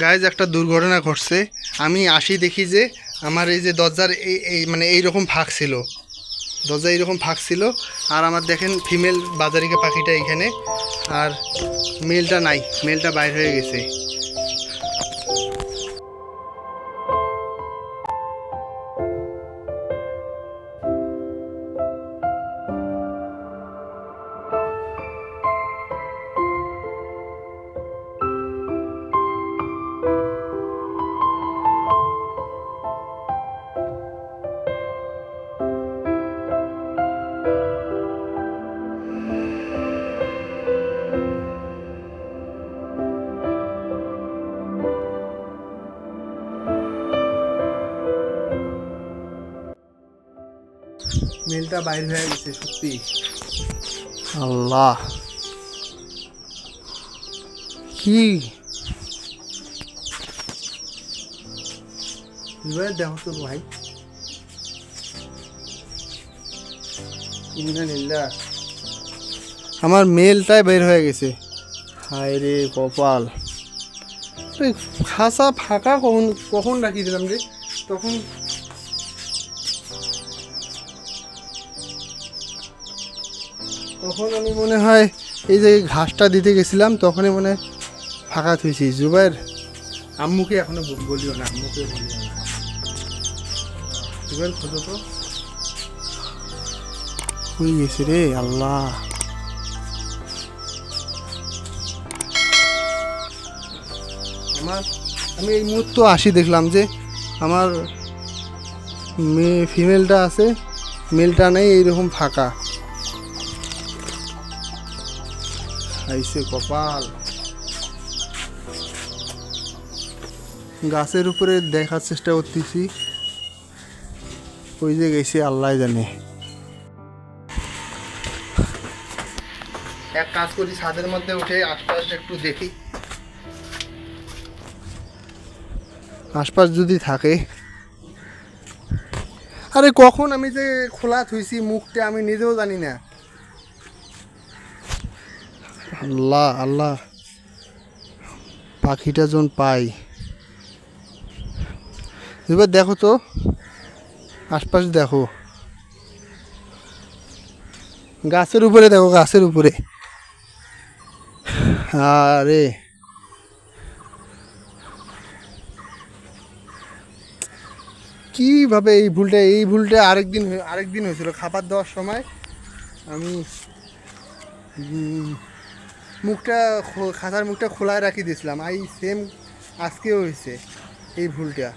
Guys একটা দুর্ঘটনা ঘটছে। আমি আসি দেখি যে আমার এই যে দরজার এই এই মানে এইরকম ফাঁক ছিল। দরজা এইরকম ফাঁক ছিল। আর আমার দেখেন ফিমেল বাজারিকা পাখিটা এখানে। আর মেলটা নাই। মেলটা বাইর হয়ে গেছে। মেলটা বাইর হয়ে গেছে সত্যি। আল্লাহ। কি? এবার দেখো তো ভাই। আমার মেলটাই বের হয়ে গেছে। হায় রে কপাল। খাসা ফাঁকা কখন কখন রাখিয়ে দিলাম রে? তখন তখন আমি মনে হয় এই যে ঘাসটা দিতে গেছিলাম, তখনই মনে হয় ফাঁকা থুইছি। জুবাইর আম্মুকে এখনও বলিও না, আম্মুকে বলিও না। জুবাইর খোঁজো তো? হয়ে গেছে রে? আল্লাহ। আমার, আমি এই মুহূর্ত আসি দেখলাম যে আমার মেয়ে ফিমেলটা আছে মেলটা নেই, এইরকম ফাঁকা। আইসে কপাল। গাছের উপরে দেখার চেষ্টা করতেছি। ওই যে গেছি আল্লাহ জানে। এক কাজ করি ছাদের মধ্যে উঠে আশপাশ একটু দেখি। আশপাশ যদি থাকে। আরে কখন আমি যে খোলা থুইছি মুখটা আমি নিজেও জানি না। আল্লাহ আল্লাহ। পাখিটা যখন পাই। এবার দেখো তো, আশপাশ দেখো। গাছের উপরে দেখো, গাছের উপরে। আরে। কীভাবে এই ভুলটা এই ভুলটা আরেকদিন আরেকদিন হয়েছিল। খাবার দেওয়ার সময় আমি মুখটা খাতার মুখটা খোলায় রাখি দিয়েছিলাম এই সেম আজকেও হয়েছে এই ভুলটা।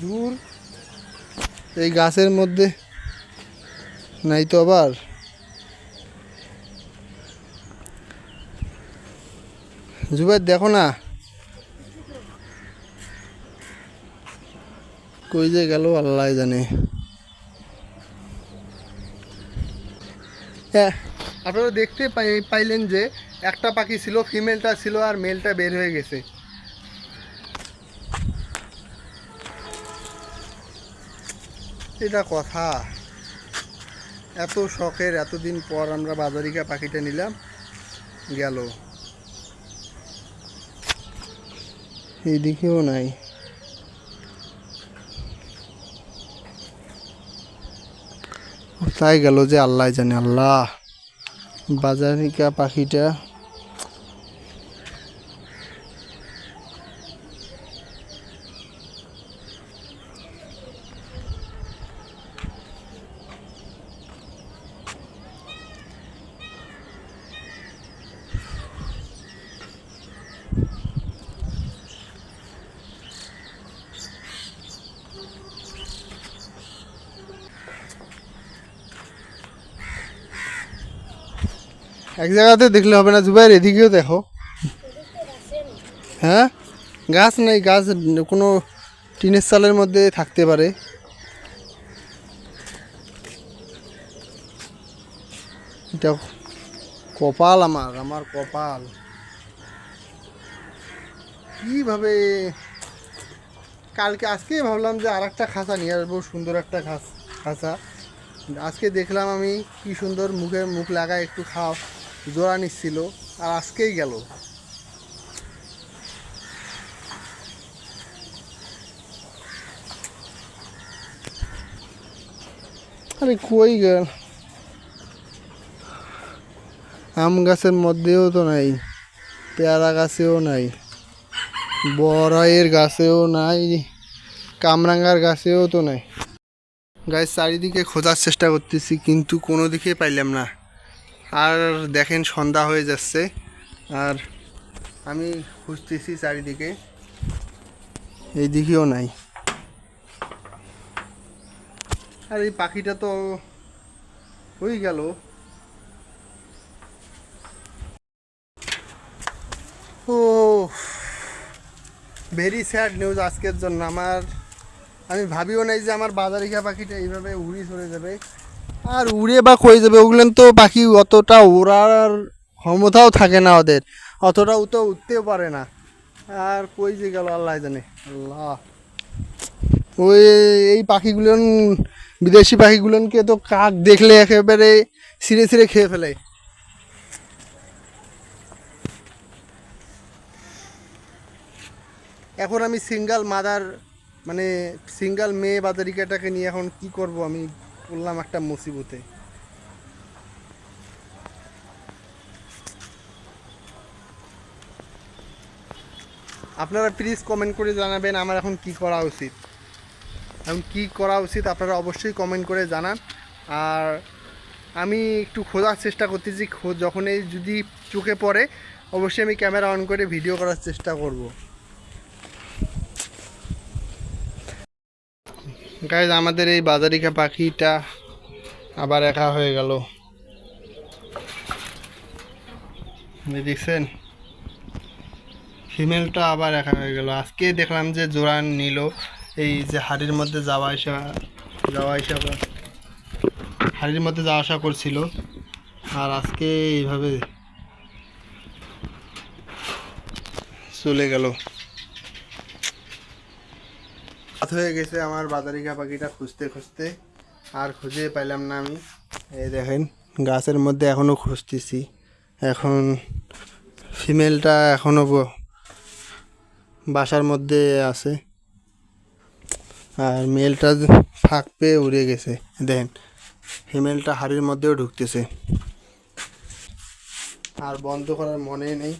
দূর, এই গাছের মধ্যে নাই তো আবার। জুবাই দেখো না। কই যে গেল, আল্লাহ জানে। আপনারা দেখতে পাই- পাইলেন যে একটা পাখি ছিল, ফিমেলটা ছিল আর মেলটা বের হয়ে গেছে। এটা কথা। এত শখের এতদিন পর আমরা বাজারিকা পাখিটা নিলাম, গেল। এদিকেও নাই। তাই গেল যে আল্লাহ জানে আল্লাহ। বাজারিকা পাখিটা এক জায়গাতে দেখলে হবে না জুবাইর এদিকেও দেখো। হ্যাঁ? গাছ নেই, গাছ কোনো টিনের চালের মধ্যে থাকতে পারে। এটা কপাল আমার আমার কপাল। কীভাবে? কালকে আজকেই ভাবলাম যে আর একটা খাঁচা নিয়ে আসব, সুন্দর একটা খাঁচা আজকে দেখলাম আমি কি সুন্দর মুখে মুখ লাগা একটু খাওয়া জোড়া নিচ্ছিল আর আজকেই গেল। আরে কই গেল? আম গাছের মধ্যেও তো নাই, পেয়ারা গাছেও নাই, বড়াইয়ের গাছেও নাই, কামরাঙ্গার গাছেও তো নাই। গাছ চারিদিকে খোঁজার চেষ্টা করতেছি, কিন্তু কোনো দিকে পাইলাম না। আর দেখেন সন্ধ্যা হয়ে যাচ্ছে। আর আমি খুঁজতেছি চারিদিকে। এই দিকেও নাই। আর এই পাখিটা তো হয়ে গেল। ও ভেরি স্যাড নিউজ আজকের জন্য। আমার, আমি ভাবিও নাই যে আমার বাজারিকা পাখিটা এইভাবে উড়ি চলে যাবে। আর উড়ে বা কই যাবে, ওগুলেন তো পাখি অতটা ওড়ার ক্ষমতাও থাকে না ওদের। অতটা তো উঠতেও পারে না। আর কই যে গেল আল্লাহ জানে। আল্লাহ। ওই এই পাখিগুলোন, বিদেশি পাখিগুলোনকে তো কাক দেখলে একেবারে ছিঁড়ে ছিঁড়ে খেয়ে ফেলে। এখন আমি সিঙ্গেল মাদার মানে সিঙ্গেল মেয়ে বাজারিকাটাকে নিয়ে এখন কি করব আমি বললাম একটা মুসিবতে। আপনারা প্লিজ কমেন্ট করে জানাবেন আমার এখন কি করা উচিত। এখন কি করা উচিত আপনারা অবশ্যই কমেন্ট করে জানান। আর আমি একটু খোঁজার চেষ্টা করতেছি যখন এই যদি চোখে পড়ে, অবশ্যই আমি ক্যামেরা অন করে ভিডিও করার চেষ্টা করব। গাইজ আমাদের এই বাজারিকা পাখিটা আবার একা হয়ে গেল। দেখছেন? ফিমেলটা আবার একা হয়ে গেল। আজকে দেখলাম যে জোড়ান নিল। এই যে হাড়ির মধ্যে যাওয়া আসা যাওয়া আসা হাড়ির মধ্যে যাওয়া আসা করছিল। আর আজকে এইভাবে চলে গেল। রাত হয়ে গেছে আমার বাজারিকা পাখিটা খুঁজতে খুঁজতে। আর খুঁজে পাইলাম না আমি। এই দেখেন, গাছের মধ্যে এখনও খুঁজতেছি। এখন ফিমেলটা এখনও বাসার মধ্যে আছে। আর মেলটা ফাঁক পেয়ে উড়ে গেছে। দেখেন, ফিমেলটা হাড়ির মধ্যেও ঢুকতেছে। আর বন্ধ করার মনে নেই।